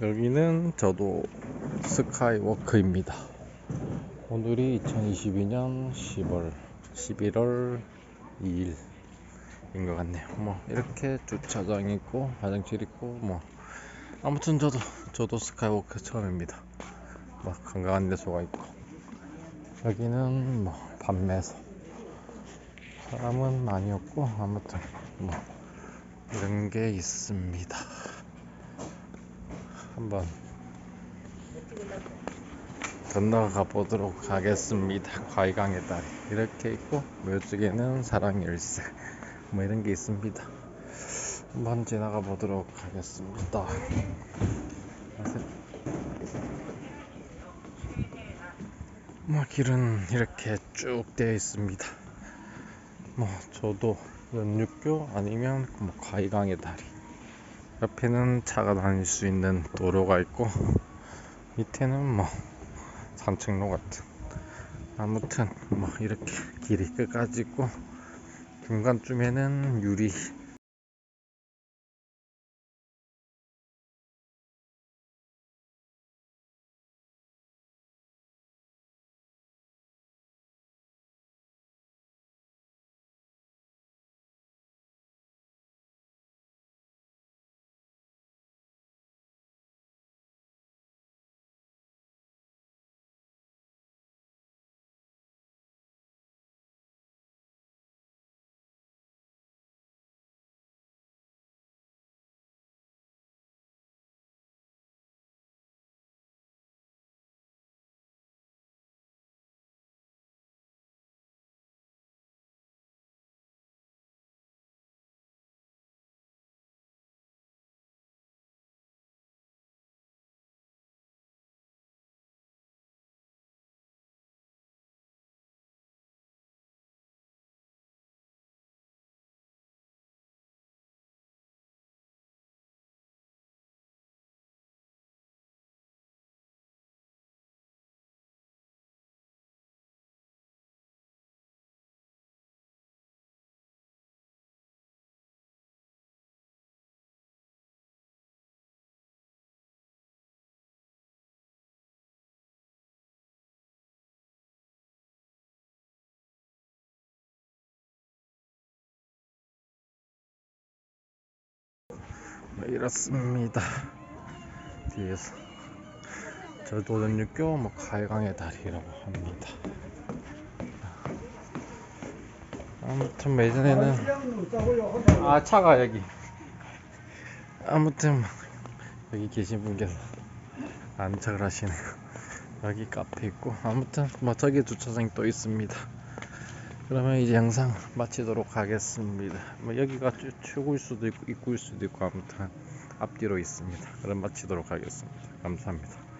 여기는 저도 스카이워크입니다. 오늘이 2022년 10월 11월 2일인 것 같네요. 뭐 이렇게 주차장 있고 화장실 있고 뭐 아무튼 저도 저도 스카이워크 처음입니다. 뭐 관광한 데소가 있고 여기는 뭐 판매소 사람은 많이 없고 아무튼 뭐 이런 게 있습니다. 한번 건너가 보도록 하겠습니다. 과이강의 다리 이렇게 있고 묘쪽에는 사랑 열쇠 뭐 이런 게 있습니다. 한번 지나가 보도록 하겠습니다. 뭐 길은 이렇게 쭉 되어 있습니다. 뭐 저도 연육교 아니면 뭐 과이강의 다리 옆에는 차가 다닐 수 있는 도로가 있고 밑에는 뭐 산책로 같은. 아무튼 뭐 이렇게 길이 끝까지 있고 중간쯤에는 유리 이렇습니다. 뒤에서 저도 연육교 뭐 가해강의 다리라고 합니다. 아무튼 뭐 예전에는 아 차가 여기 아무튼 뭐 여기 계신 분께서 안착을 하시네요. 여기 카페 있고 아무튼 뭐 저기 주차장이 또 있습니다. 그러면 이제 영상 마치도록 하겠습니다. 뭐 여기가 출- 출구일 수도 있고 입구일 수도 있고 아무튼 앞뒤로 있습니다. 그럼 마치도록 하겠습니다. 감사합니다.